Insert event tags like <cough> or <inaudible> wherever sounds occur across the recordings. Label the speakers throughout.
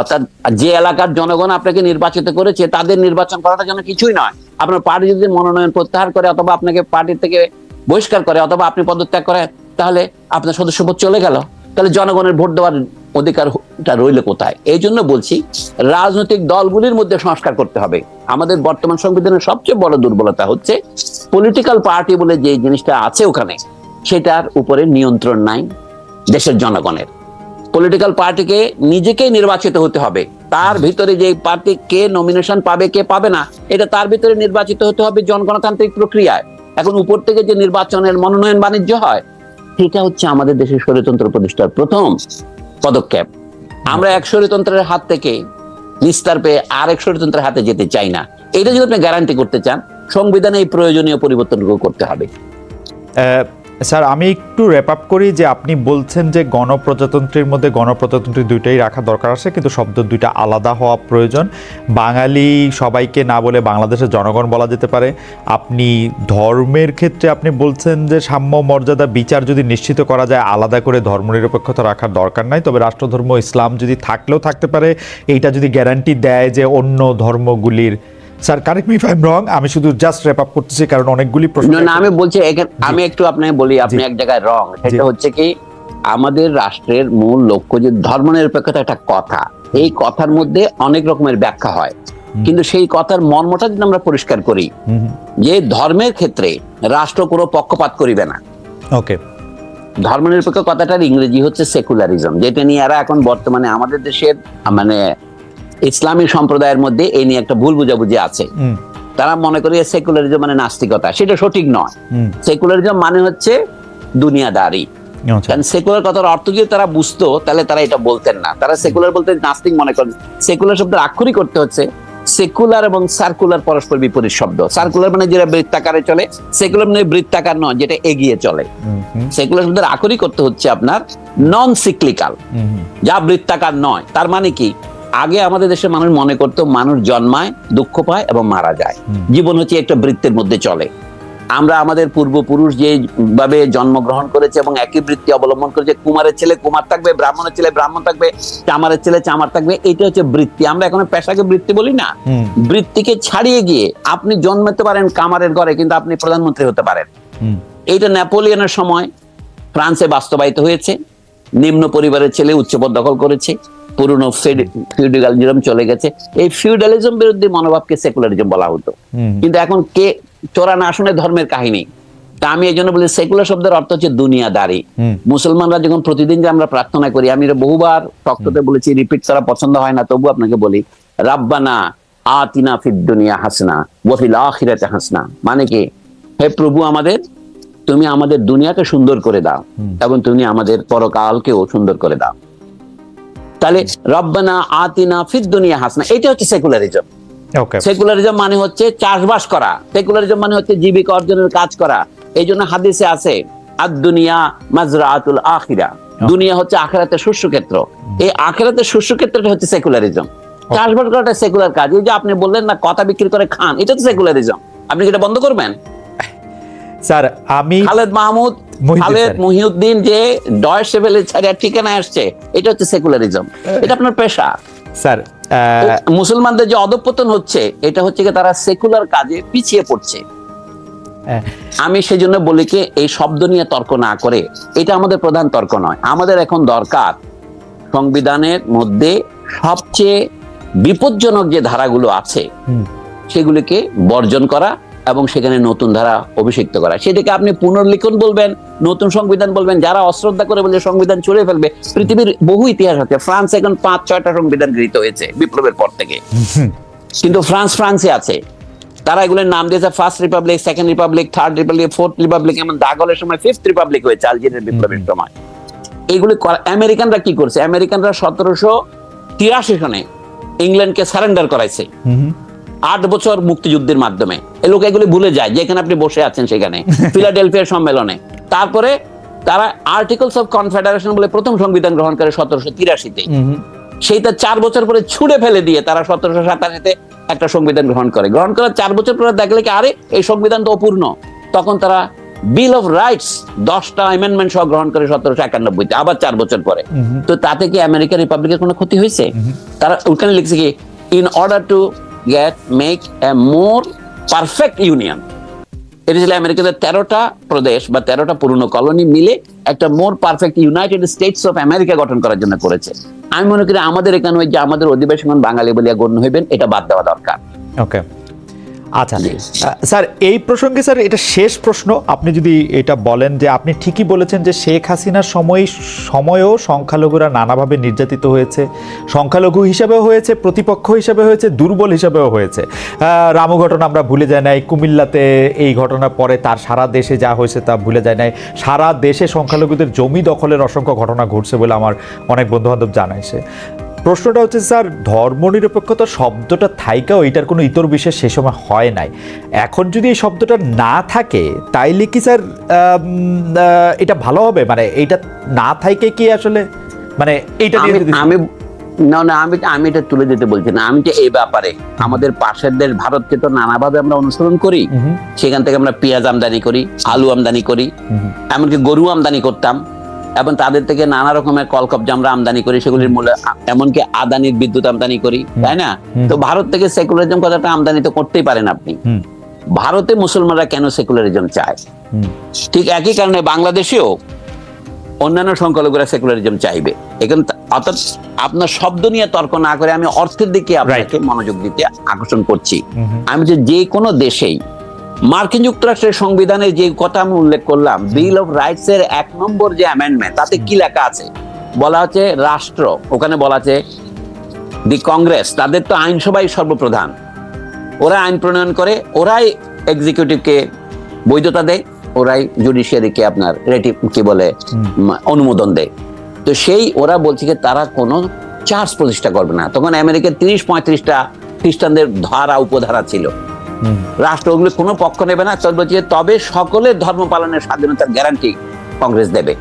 Speaker 1: অর্থাৎ যে এলাকার জনগণ আপনাকে নির্বাচিত করেছে, তাদের নির্বাচন করাটা যেন কিছুই নয়। আপনার পার্টি যদি মনোনয়ন প্রত্যাহার করে অথবা আপনাকে পার্টি থেকে বহিষ্কার করে অথবা আপনি পদত্যাগ করেন, তাহলে আপনার সদস্যপদ চলে গেল। তাহলে জনগণের ভোট দেওয়ার অধিকারটা রইল কোথায়? এই জন্য বলছি, রাজনৈতিক দলগুলির মধ্যে সংস্কার করতে হবে। আমাদের বর্তমান সংবিধানের সবচেয়ে বড় দুর্বলতা হচ্ছে পলিটিক্যাল পার্টি বলে যে জিনিসটা আছে ওখানে, সেটার উপরে নিয়ন্ত্রণ নাই দেশের জনগণের। পলিটিক্যাল পার্টিকে নিজেকেই নির্বাচিত হতে হবে। তার ভিতরে যে পার্টি কে নমিনেশন পাবে, কে পাবে না, এটা তার ভিতরে নির্বাচিত হতে হবে জনগণতান্ত্রিক প্রক্রিয়ায়। এখন উপর থেকে যে নির্বাচনের মনোনয়ন বাণিজ্য হয় সেটা হচ্ছে আমাদের দেশের স্বৈরতন্ত্র প্রতিষ্ঠার প্রথম পদক্ষেপ। আমরা এক স্বৈরতন্ত্রের হাত থেকে নিস্তার পেয়ে আরেক স্বৈরতন্ত্রের হাতে যেতে চাই না। এটা যদি আপনি গ্যারান্টি করতে চান, সংবিধানে এই প্রয়োজনীয় পরিবর্তনগুলো করতে হবে।
Speaker 2: স্যার, আমি একটু র্যাপ আপ করি যে আপনি বলছেন যে গণপ্রজাতন্ত্রের মধ্যে গণপ্রজাতন্ত্রী দুইটাই রাখা দরকার আছে, কিন্তু শব্দ দুইটা আলাদা হওয়া প্রয়োজন। বাঙালি সবাইকে না বলে বাংলাদেশের জনগণ বলা যেতে পারে। আপনি ধর্মের ক্ষেত্রে আপনি বলছেন যে সাম্য মর্যাদা বিচার যদি নিশ্চিত করা যায়, আলাদা করে ধর্মনিরপেক্ষতা রাখার দরকার নাই। তবে রাষ্ট্রধর্ম, ইসলাম যদি থাকলেও থাকতে পারে, এইটা যদি গ্যারান্টি দেয় যে অন্য ধর্মগুলির sir correct me I wrong আমি শুধু জাস্ট র্যাপ আপ করতেছি কারণ অনেকগুলি প্রশ্ন
Speaker 1: না আমি বলছি আমি একটু আপনাকে বলি আপনি এক জায়গায় রং সেটা হচ্ছে কি আমাদের রাষ্ট্রের মূল লক্ষ্য যে ধর্মনিরপেক্ষতা একটা কথা। এই কথার মধ্যে অনেক রকমের ব্যাখ্যা হয়। কিন্তু সেই কথার মর্মটা যদি আমরা পরিষ্কার করি যে ধর্মের ক্ষেত্রে রাষ্ট্র কোনো পক্ষপাত করিবে না।
Speaker 2: ওকে
Speaker 1: ধর্মনিরপেক্ষ কথাটার ইংরেজি হচ্ছে সেকুলারিজম যেটা নিয়ে এরা এখন বর্তমানে আমাদের দেশের মানে ইসলামী সম্প্রদায়ের মধ্যে এই নিয়ে একটা ভুল বুঝাবুঝি আছে। তারা মনে করে সেকুলারিজম মানে নাস্তিকতা। সেটা সঠিক নয়। সেকুলারিজম মানে হচ্ছে দুনিয়াদারি।
Speaker 2: আচ্ছা।
Speaker 1: কারণ সেকুলার কথার অর্থ যদি তারা বুঝতো তাহলে তারা এটা বলতেন না। তারা সেকুলার বলতে নাস্তিক মনে করেন। সেকুলার শব্দের আক্ষরিক করতে হচ্ছে সেকুলার এবং সার্কুলার পরস্পর বিপরীত শব্দ। সার্কুলার মানে যেটা বৃত্তাকারে চলে সেকুলার মানে বৃত্তাকার নয় যেটা এগিয়ে চলে। সেকুলার শব্দের আক্ষরিক করতে হচ্ছে আপনার নন সিক্লিকাল। যা বৃত্তাকার নয় তার মানে কি? আগে আমাদের দেশের মানুষ মনে করতো মানুষ জন্মায় দুঃখ পায় এবং মারা যায়। জীবন হচ্ছে একটা বৃত্তের মধ্যে চলে। আমরা আমাদের পূর্বপুরুষ যে ভাবে জন্মগ্রহণ করেছে এবং একই বৃত্তি অবলম্বন করেছে কুমারের ছেলে কুমার থাকবে ব্রাহ্মণের ছেলে ব্রাহ্মণ থাকবে চামারের ছেলে চামার থাকবে এটা হচ্ছে বৃত্তি। আমরা এখন পেশাকে বৃত্তি বলি না। বৃত্তিকে ছাড়িয়ে গিয়ে আপনি জন্মাতে পারেন কামারের ঘরে কিন্তু আপনি প্রধানমন্ত্রী হতে পারেন। এইটা নেপোলিয়নের সময় ফ্রান্সে বাস্তবায়িত হয়েছে। নিম্ন পরিবারের ছেলে উচ্চপদ দখল করেছে। পুরনো ফিউডালিজম চলে গেছে। এই ফিউডালিজম বিরুদ্ধে মনোভাবকে সেকুলারিজম বলা হতো। কিন্তু এখন কে চোরা না শুনে ধর্মের কাহিনী। তা আমি এই জন্য বলি সেকুলার শব্দের অর্থ হচ্ছে দুনিয়াদারি। মুসলমানরা যখন প্রতিদিন যে আমরা প্রার্থনা করি আমি এটা বহুবার তক্ততে বলেছি রিপিট করা পছন্দ হয় না তবু আপনাকে বলি রাব্বানা আতিনা ফিদ দুনিয়া হাসনা ওয়াফিল আখিরাতে হাসনা। মানে কি? হে প্রভু আমাদের তুমি আমাদের দুনিয়াকে সুন্দর করে দাও এবং তুমি আমাদের পরকালকেও সুন্দর করে দাও। তাহলে রব্বানা আতিনা ফিদ দুনিয়া হাসনা। এটা হচ্ছে সেকুলারিজম
Speaker 2: ওকে
Speaker 1: সেকুলারিজম মানে হচ্ছে চাষবাস করা। সেকুলারিজম মানে হচ্ছে জীবিকা অর্জনের কাজ করা। এই জন্য হাদিসে আছে আর দুনিয়া মাজরাতুল আখিরা দুনিয়া হচ্ছে আখেরাতের শস্য ক্ষেত্র এই আখেরাতের শস্য ক্ষেত্রটা হচ্ছে সেকুলারিজম চাষবাস করাটা সেকুলার কাজ। এই যে আপনি বললেন না কথা বিক্রি করে খান এটা তো সেকুলারিজম আপনি কি এটা বন্ধ করবেন?
Speaker 2: স্যার আমি
Speaker 1: খালেদ মাহমুদ খালেদ মহিউদ্দিন যে ডয় সেভেলে ছাড়া ঠিকানা আসছে এটা হচ্ছে সেকুলারিজম। এটা আপনার পেশা।
Speaker 2: স্যার
Speaker 1: মুসলমানদের যে অধপতন হচ্ছে এটা হচ্ছে তারা সেকুলার কাজে পিছিয়ে পড়ছে।
Speaker 2: হ্যাঁ।
Speaker 1: আমি সেই জন্য বলি কি এই শব্দ নিয়ে তর্ক না করে এটা আমাদের প্রধান তর্ক নয়। আমাদের এখন দরকার সংবিধানের মধ্যে সবচেয়ে বিপজ্জনক যে ধারাগুলো আছে সেগুলিকে বর্জন করা এবং সেখানে নতুন ধারা অভিষিক্ত করা। সেটাকে আপনি পুনর্লিখন বলবেন নতুন সংবিধান বলবেন যারা অশ্রদ্ধা করে বলে সংবিধান চলে ফেলবে পৃথিবীর বহু ইতিহাস আছে। ফ্রান্স এখন পাঁচ ছয়টা সংবিধান গৃহীত হয়েছে বিপ্লবের পর থেকে। কিন্তু ফ্রান্স ফ্রান্সে আছে। তারা এগুলোর নাম দিয়েছে first republic second republic third republic fourth republic এমন দাগলের সময় ফিফথ রিপাবলিক হয়েছে আলজেরিয়ার বিপ্লবের সময়। এগুলি আমেরিকানরা কি করছে? আমেরিকানরা সতেরোশো তিরাশি সনে ইংল্যান্ডকে সারেন্ডার করাইছে। আট বছর মুক্তিযুদ্ধের মাধ্যমে। এই লোক এগুলি ভুলে যায় যেখানে আপনি বসে আছেন সেখানে। <laughs> ফিলাডেলফিয়ার সম্মেলনে। তারপরে তারা আর্টিকেলস অফ কনফেডারেশন বলে প্রথম সংবিধান গ্রহণ করে সতেরোশো তিরাশিতে। সেইটা চার বছর পরে ছুড়ে ফেলে দিয়ে তারা সতেরোশো সাতাশিতে একটা সংবিধান গ্রহণ করে। গ্রহণ করার চার বছর পরে দেখলে কি আরে এই সংবিধান তো অপূর্ণ। তখন তারা বিল অফ রাইটস দশটা অ্যামেন্ডমেন্ট সহ গ্রহণ করে সতেরোশো একানব্বইতে আবার চার বছর পরে। তো তাতে কি আমেরিকা রিপাবলিকের কোনো ক্ষতি হয়েছে? তারা ওখানে লিখছে কি in order to get make a more perfect union এটা ছিল আমেরিকাতে তেরোটা প্রদেশ বা তেরোটা পুরনো কলোনি মিলে একটা more perfect United States of America গঠন করার জন্য করেছে। আমি মনে করি আমাদের এখানে যে আমাদের অধিবেশন বাঙালি বলিয়া গণ্য হইবেন, এটা বাদ দেওয়া দরকার।
Speaker 2: ওকে আচ্ছা স্যার এই প্রসঙ্গে স্যার এটা শেষ প্রশ্ন। আপনি যদি এটা বলেন যে আপনি ঠিকই বলেছেন যে শেখ হাসিনার সময় সময়েও সংখ্যালঘুরা নানাভাবে নির্যাতিত হয়েছে। সংখ্যালঘু হিসাবেও হয়েছে প্রতিপক্ষ হিসাবে হয়েছে দুর্বল হিসাবেও হয়েছে। রামু ঘটনা আমরা ভুলে যাই নাই কুমিল্লাতে এই ঘটনার পরে তার সারা দেশে যা হয়েছে তা ভুলে যায় নাই। সারা দেশে সংখ্যালঘুদের জমি দখলের অসংখ্য ঘটনা ঘটছে বলে আমার অনেক বন্ধুবান্ধব জানাইছে। প্রশ্নটা হচ্ছে স্যার ধর্মনিরপেক্ষতা শব্দটা থাইকাও এটার কোনো ইতর বিশেষ সে সময় হয় নাই। এখন যদি এই শব্দটা না থাকে তাইলে কি স্যার এটা ভালো হবে? মানে এইটা না থাইকে কি আসলে? মানে এইটা
Speaker 1: আমি না না আমি আমি এটা তুলে দিতে বলছি না। আমি এই ব্যাপারে আমাদের পাশের দেশ ভারতকে তো নানাভাবে আমরা অনুসরণ করি। সেখান থেকে আমরা পেঁয়াজ আমদানি করি আলু আমদানি করি এমনকি গরু আমদানি করতাম। এবং তাদের থেকে নানা রকমের কলকবজা আমরা আমদানি করি সেগুলির মূল্য এমনকি আদানির বিদ্যুৎ আমদানি করি তাই না? তো ভারত থেকে সেকুলারিজম কথাটা আমদানি তো করতেই পারেন আপনি। ভারতে মুসলমানরা কেন সেকুলারিজম চায়? ঠিক একই কারণে বাংলাদেশেও অন্যান্য সংখ্যালঘুরা সেকুলারিজম চাইবে। এখানে অর্থাৎ আপনার শব্দ নিয়ে তর্ক না করে আমি অর্থের দিকে আপনাকে মনোযোগ দিতে আকর্ষণ করছি। আমি যে কোনো দেশেই মার্কিন যুক্তরাষ্ট্রের সংবিধানে যে কথা আমি উল্লেখ করলাম বিল অফ রাইটস এর এক নম্বর যে অ্যামেন্ডমেন্ট তাতে কি লেখা আছে? বলা হচ্ছে রাষ্ট্র ওখানে বলা আছে দি কংগ্রেস তাদের তো আইনসভাই সর্বপ্রধান। ওরা আইন প্রণয়ন করে ওরাই এক্সিকিউটিভকে বৈধতা দেয় ওরাই জুডিশিয়ারিকে আপনার রেটিভ কি বলে অনুমোদন দেয়। তো সেই ওরা বলছে যে তারা কোনো চার্জ প্রতিষ্ঠা করবে না। তখন আমেরিকার তিরিশ পঁয়ত্রিশটা খ্রিস্টানদের ধারা উপধারা ছিল। রাষ্ট্র ওগুলো কোনো পক্ষ নেবে না। তবে সকলের ধর্ম পালনের স্বাধীনতার গ্যারান্টি কংগ্রেস দেবে।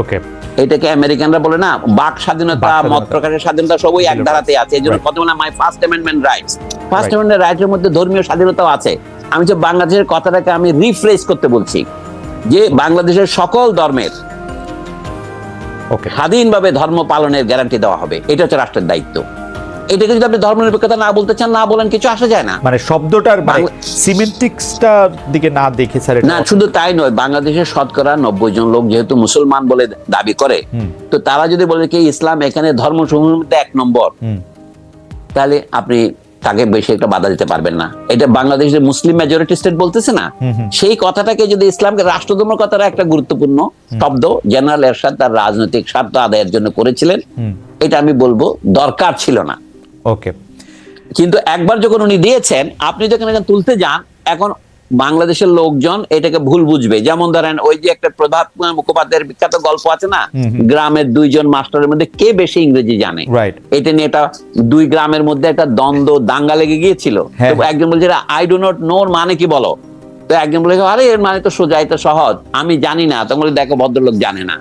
Speaker 2: ওকে
Speaker 1: এটাকে আমেরিকানরা বলে না
Speaker 2: বাক স্বাধীনতা
Speaker 1: মত প্রকাশের স্বাধীনতা সবই এক ধারাতে আছে। এই জন্য my first amendment rights first amendment মধ্যে ধর্মীয় স্বাধীনতাও আছে। আমি যে বাংলাদেশের কথাটাকে আমি রিফ্রেশ করতে বলছি যে বাংলাদেশের সকল ধর্মের
Speaker 2: ওকে
Speaker 1: স্বাধীনভাবে ধর্ম পালনের গ্যারান্টি দেওয়া হবে। এটা হচ্ছে রাষ্ট্রের দায়িত্ব। এটাকে যদি আপনি ধর্মনিরপেক্ষতা না বলতে চান না বলেন কিছু আসা যায় না।
Speaker 2: মানে শব্দটার মানে সিমেন্টিক্সটার দিকে না দেখে স্যার
Speaker 1: না শুধু তাই নয় বাংলাদেশের শতকরা নব্বই জন লোক যেহেতু মুসলমান বলে দাবি করে তো তারা যদি বলে কি ইসলাম এখানে ধর্ম মধ্যে এক নম্বর তাহলে আপনি তাকে বেশি একটা বাধা দিতে পারবেন না। এটা বাংলাদেশের মুসলিম মেজরিটি স্টেট বলতেছে না। সেই কথাটাকে যদি ইসলামকে রাষ্ট্রধর্ম কথাটা একটা গুরুত্বপূর্ণ শব্দ জেনারেল এরশাদ তার রাজনৈতিক স্বার্থ আদায়ের জন্য করেছিলেন এটা আমি বলব দরকার ছিল না।
Speaker 2: ওকে
Speaker 1: কিন্তু একবার যখন উনি দিয়েছেন আপনি যখন এখানে তুলতে যান এখন বাংলাদেশের লোকজন এটাকে ভুল বুঝবে। যেমন ধরেন ওই যে একটা প্রভাত মুখোপাধ্যায়ের বিখ্যাত গল্প আছে না। গ্রামের দুইজন মাস্টারের মধ্যে কে বেশি ইংরেজি জানে? এটা নিয়ে একটা দুই গ্রামের মধ্যে একটা দ্বন্দ্ব দাঙ্গা লেগে গিয়েছিল।
Speaker 2: হ্যাঁ।
Speaker 1: একজন বলছে আই ডো নট নো মানে কি বলো? তো একজন বলে আরে এর মানে তো সোজা এটা সহজ। আমি জানি না। তখন দেখো ভদ্রলোক জানে না।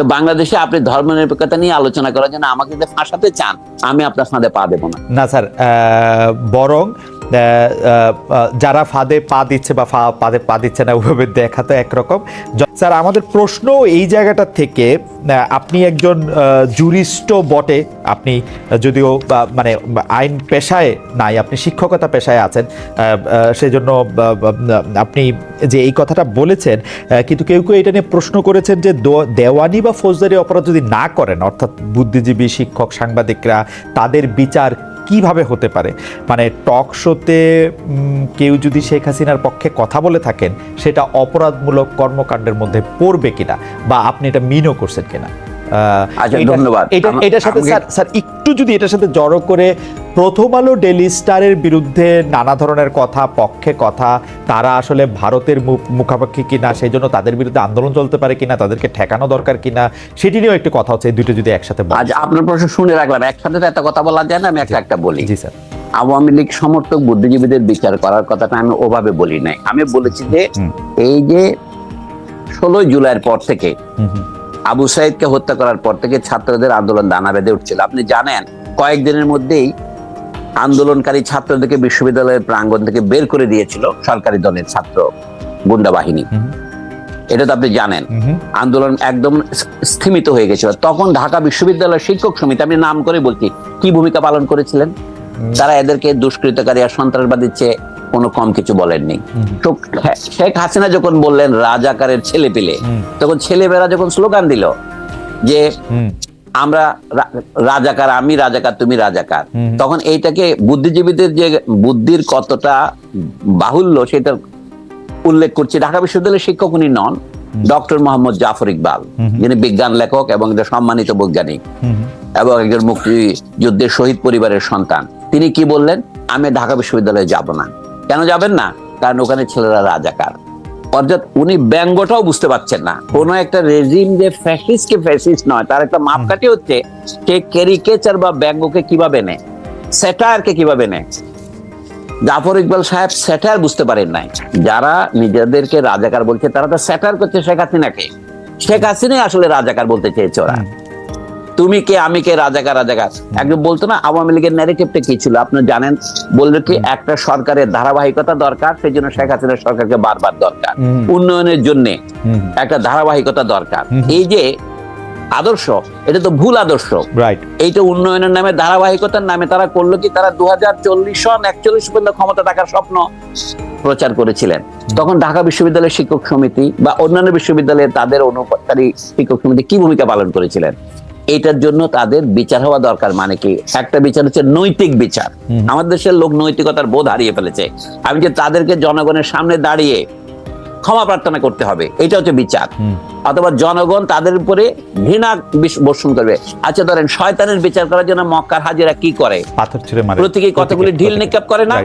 Speaker 1: তো বাংলাদেশে আপনি ধর্ম নিরপেক্ষতা নিয়ে আলোচনা করার জন্য আমাকে ফাঁসাতে চান, আমি আপনার ফাঁদে পা দেবো না।
Speaker 2: না, স্যার বরং যারা ফাঁদে পা দিচ্ছে বা ফাঁদে পা দিচ্ছে না ওইভাবে দেখা তো একরকম। স্যার, আমাদের প্রশ্ন এই জায়গাটা থেকে আপনি একজন জুরিস্টও বটে। আপনি যদিও মানে আইন পেশায় নাই, আপনি শিক্ষকতা পেশায় আছেন সেজন্য আপনি যে এই কথাটা বলেছেন কিন্তু কেউ কেউ এটা নিয়ে প্রশ্ন করেছেন যে দেওয়ানি বা ফৌজদারি অপরাধ যদি না করেন, অর্থাৎ বুদ্ধিজীবী শিক্ষক, সাংবাদিকরা, তাদের বিচার কীভাবে হতে পারে? মানে টক শোতে কেউ যদি শেখ হাসিনার পক্ষে কথা বলে থাকেন, সেটা অপরাধমূলক কর্মকাণ্ডের মধ্যে পড়বে কিনা? বা আপনি এটা মিনও করছেন কিনা?
Speaker 1: আচ্ছা, ধন্যবাদ।
Speaker 2: এটা এটার সাথে স্যার স্যার একটু যদি এটার সাথে জড়ো করে প্রথম আলো ডেলি স্টারের বিরুদ্ধে নানা ধরনের কথা পক্ষে কথা তারা আসলে ভারতের মুখ- মুখাপেক্ষি কিনা সেই জন্য তাদের বিরুদ্ধে আন্দোলন চলতে পারে কিনা তাদেরকে ঠেকানো দরকার কিনা সেটি নিয়েও একটু কথা হচ্ছে দুটো যদি একসাথে।
Speaker 1: আজ আপনার প্রশ্ন শুনে রাখলাম একসাথে তো একটা কথা বলা যায় না আমি একটা একটা বলি।
Speaker 2: জি স্যার।
Speaker 1: আওয়ামী লীগ সমর্থক বুদ্ধিজীবীদের বিচার করার কথাটা আমি ওভাবে বলি নাই। আমি বলেছি যে এই যে ষোলোই জুলাইয়ের পর থেকে আবু সাইদকে হত্যা করার পর থেকে ছাত্রদের আন্দোলন দানা বেঁধে উঠছিল। আপনি জানেন কয়েকদিনের মধ্যেই আন্দোলনকারী ছাত্রদেরকে বিশ্ববিদ্যালয়ের প্রাঙ্গণ থেকে বের করে দিয়েছিল সরকারি দলের ছাত্র গুন্ডা বাহিনী। এটা তো আপনি জানেন। আন্দোলন একদম স্থিমিত হয়ে গেছিল। তখন ঢাকা বিশ্ববিদ্যালয়ের শিক্ষক সমিতি আমি নাম করে বলছি কি ভূমিকা পালন করেছিলেন? তারা এদেরকে দুষ্কৃতকারী আর সন্ত্রাসবাদীর চেয়ে কোনো কম কিছু বলেননি। তো শেখ হাসিনা যখন বললেন রাজাকারের ছেলে পেলে তখন ছেলেমেয়েরা যখন স্লোগান দিল যে আমরা রাজাকার আমি রাজাকার তুমি রাজাকার তখন এইটাকে বুদ্ধিজীবীদের যে বুদ্ধির কতটা বাহুল্য সেটা উল্লেখ করছি ঢাকা বিশ্ববিদ্যালয়ের শিক্ষক উনি নন ডক্টর মোহাম্মদ জাফর ইকবাল যিনি বিজ্ঞান লেখক এবং একজন সম্মানিত বৈজ্ঞানিক এবং একজন মুক্তিযুদ্ধের শহীদ পরিবারের সন্তান। তিনি কি বললেন? আমি ঢাকা বিশ্ববিদ্যালয়ে যাব না। কেন যাবেন না? কারণ ওখানে ছেলেরা রাজাকার। অর্থাৎ উনি ব্যঙ্গটাও বুঝতে পারছেন না। কোন একটা রেজিম যে ফ্যাসিস্ট কে ফ্যাসিস্ট নয় তার একটা মাপকাঠি হচ্ছে সে ক্যারিকেচার বা ব্যঙ্গকে কীভাবে নেয় স্যাটায়ারকে কীভাবে নেয়। জাফর ইকবাল সাহেব স্যাটায়ার বুঝতে পারেন নাই। যারা নিজেদেরকে রাজাকার বলছে তারা তো স্যাটায়ার করছে শেখ হাসিনাকে। শেখ হাসিনাই আসলে রাজাকার বলতে চেয়েছে ওরা। তুমি কে আমি কে রাজাকার রাজাকার একজন বলতো না আওয়ামী লীগের ন্যারেটিভটা কি ছিল? আপনি জানেন বলল কি একটা সরকারের ধারাবাহিকতা দরকার সেই জন্য শেখ হাসিনার সরকারকে বারবার দরকার। উন্নয়নের জন্য একটা ধারাবাহিকতা দরকার। এই যে আদর্শ এটা তো ভুল আদর্শ।
Speaker 2: রাইট
Speaker 1: এইটা উন্নয়নের নামে ধারাবাহিকতার নামে তারা করল কি তারা দু হাজার চল্লিশ সন একচল্লিশ পর্যন্ত ক্ষমতা থাকার স্বপ্ন প্রচার করেছিলেন। তখন ঢাকা বিশ্ববিদ্যালয়ের শিক্ষক সমিতি বা অন্যান্য বিশ্ববিদ্যালয়ে তাদের অনুপাতকারী শিক্ষক সমিতি কি ভূমিকা পালন করেছিলেন? এটার জন্য তাদের বিচার হওয়া দরকার। মানে কি? একটা বিচার হচ্ছে নৈতিক বিচার। আমাদের দেশের লোক নৈতিকতার বোধ হারিয়ে ফেলেছে। আমি যে তাদেরকে জনগণের সামনে দাঁড়িয়ে ক্ষমা প্রার্থনা করতে হবে এটা হচ্ছে বিচার। অথবা জনগণ তাদের উপরে ঘৃণা বর্ষণ করবে। আচ্ছা ধরেন শয়তানের বিচার করার জন্য মক্কার হাজিরা কি করে?
Speaker 2: পাথর ছুঁড়ে মারে।
Speaker 1: প্রতীকী কতগুলি ঢিল নিক্ষেপ করে না?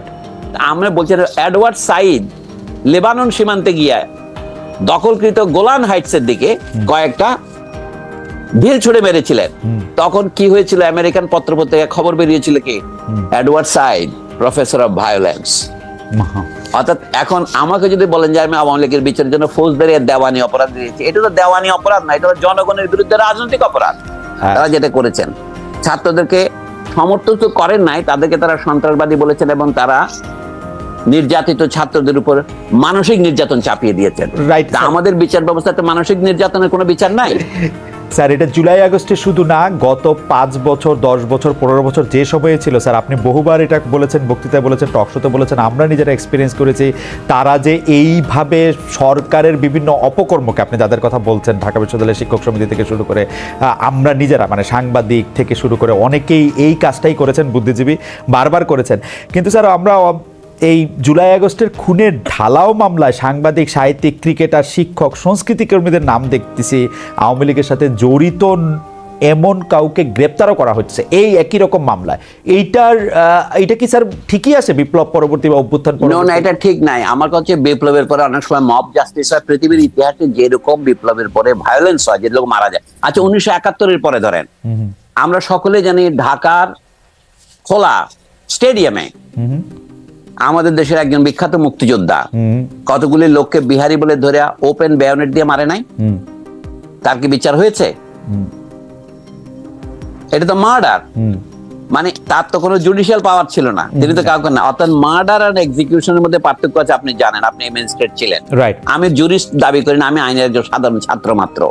Speaker 1: আমরা বলছি এডওয়ার্ড সাইদ লেবানন সীমান্তে গিয়ে দখলকৃত গোলান হাইটসের দিকে কয়েকটা ঢিল ছুড়ে মেরেছিলেন। তখন কি হয়েছিল? আমেরিকান পত্রপত্রিকায় খবর বেরিয়েছিল কি?
Speaker 2: হুম।
Speaker 1: Edward Said professor of violence অর্থাৎ এখন আমাকে যদি বলেন যে আমি আওয়ামী লীগের বিচারের জন্য ফৌজদারি দেওয়ানি অপরাধ দিয়েছি এটা তো দেওয়ানি অপরাধ না এটা জনগণের বিরুদ্ধে রাজনৈতিক অপরাধ।
Speaker 2: হ্যাঁ।
Speaker 1: তারা যেটা করেছেন ছাত্রদেরকে সমর্থন তো করেন নাই তাদেরকে তারা সন্ত্রাসবাদী বলেছেন এবং তারা নির্যাতিত ছাত্রদের উপর মানসিক নির্যাতন চাপিয়ে দিয়েছেন। আমাদের বিচার ব্যবস্থাতে মানসিক নির্যাতনের কোনো বিচার নাই? <laughs>
Speaker 2: স্যার, এটা জুলাই আগস্টে শুধু না, গত পাঁচ বছর, দশ বছর, পনেরো বছর যে সময়ে ছিল, স্যার, আপনি বহুবার এটা বলেছেন, বক্তৃতায় বলেছেন টকশোতে বলেছেন, আমরা নিজেরা এক্সপিরিয়েন্স করেছি, তারা যে এইভাবে সরকারের বিভিন্ন অপকর্মকে আপনি যাদের কথা বলছেন, ঢাকা বিশ্ববিদ্যালয়ের শিক্ষক সমিতি থেকে শুরু করে আমরা নিজেরা মানে সাংবাদিক থেকে শুরু করে, অনেকেই এই কাজটাই করেছেন, বুদ্ধিজীবী বারবার করেছেন। কিন্তু স্যার, আমরা এই জুলাই আগস্টের খুনের ঢালাও মামলায় সাংবাদিক সাহিত্যিক ক্রিকেটার শিক্ষক সংস্কৃতি কর্মীদের নাম দেখতেছি। আওয়ামী লীগের সাথে জড়িত এমন কাউকে গ্রেপ্তারও করা হচ্ছে। এই একই রকম মামলায়। এইটার এইটা কি স্যার ঠিকই আছে বিপ্লব পরবর্তী বা অভ্যুত্থান পরবর্তী?
Speaker 1: না এটা ঠিক নাই। আমার কাছে বিপ্লবের পরে অনেক সময় মব জাস্টিস হয়। পৃথিবীর ইতিহাসে যেরকম বিপ্লবের পরে ভায়োলেন্স হয় যে লোক মারা যায়। আচ্ছা উনিশশো একাত্তরের পরে ধরেন। আমরা সকলে জানি ঢাকার খোলা স্টেডিয়ামে আমাদের দেশের একজন বিখ্যাত মুক্তিযোদ্ধা। কতগুলি লোককে বিহারি বলে ধরে ওপেন বেয়নেট দিয়ে মারে নাই? তার কি বিচার হয়েছে? এটা তো মার্ডার মানে তার তো কোনো জুডিশিয়াল পাওয়ার ছিল না। তিনি তো কাউকে না অর্থাৎ মার্ডার আর এক্সিকিউশনের মধ্যে পার্থক্য আছে আপনি জানেন আপনি ম্যাজিস্ট্রেট ছিলেন।
Speaker 2: রাইট
Speaker 1: আমি জুরিস্ট দাবি করি না আমি আইনের একজন সাধারণ ছাত্র মাত্র।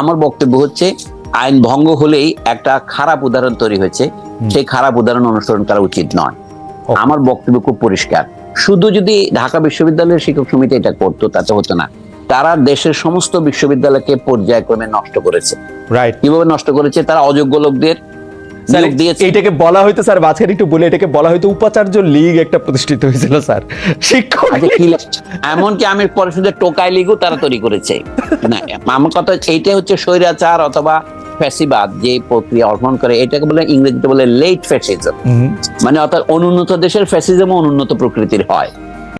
Speaker 1: আমার বক্তব্য হচ্ছে আইন ভঙ্গ হলেই একটা খারাপ উদাহরণ তৈরি হয়েছে। সেই খারাপ উদাহরণ অনুসরণ করা উচিত নয়। আমার বক্তব্য খুব পরিষ্কার। শুধু যদি ঢাকা বিশ্ববিদ্যালয়ের শিক্ষক সমিতি এটা করতো তাতে হতো না। তারা দেশের সমস্ত বিশ্ববিদ্যালয়কে পর্যায়ক্রমে নষ্ট করেছে।
Speaker 2: রাইট
Speaker 1: কীভাবে নষ্ট করেছে? তারা অযোগ্য লোকদের
Speaker 2: এইটাকে বলা হয়তো স্যার মাঝখানে একটু বলে এটাকে বলা হয়তো উপাচার্য লীগ একটা প্রতিষ্ঠিত হয়েছিল স্যার শিক্ষক
Speaker 1: আচ্ছা এমনকি আমি পরে শুনতে টোকাই লিগও তারা তৈরি করেছে। না আমার কথা এইটা হচ্ছে স্বৈরাচার অথবা ফ্যাসিবাদ যে প্রক্রিয়া অর্পণ করে এটাকে বলে ইংরেজিতে বলে লেট ফ্যাসিজম মানে অর্থাৎ অনুন্নত দেশের ফ্যাসিজম অনুন্নত প্রকৃতির হয়।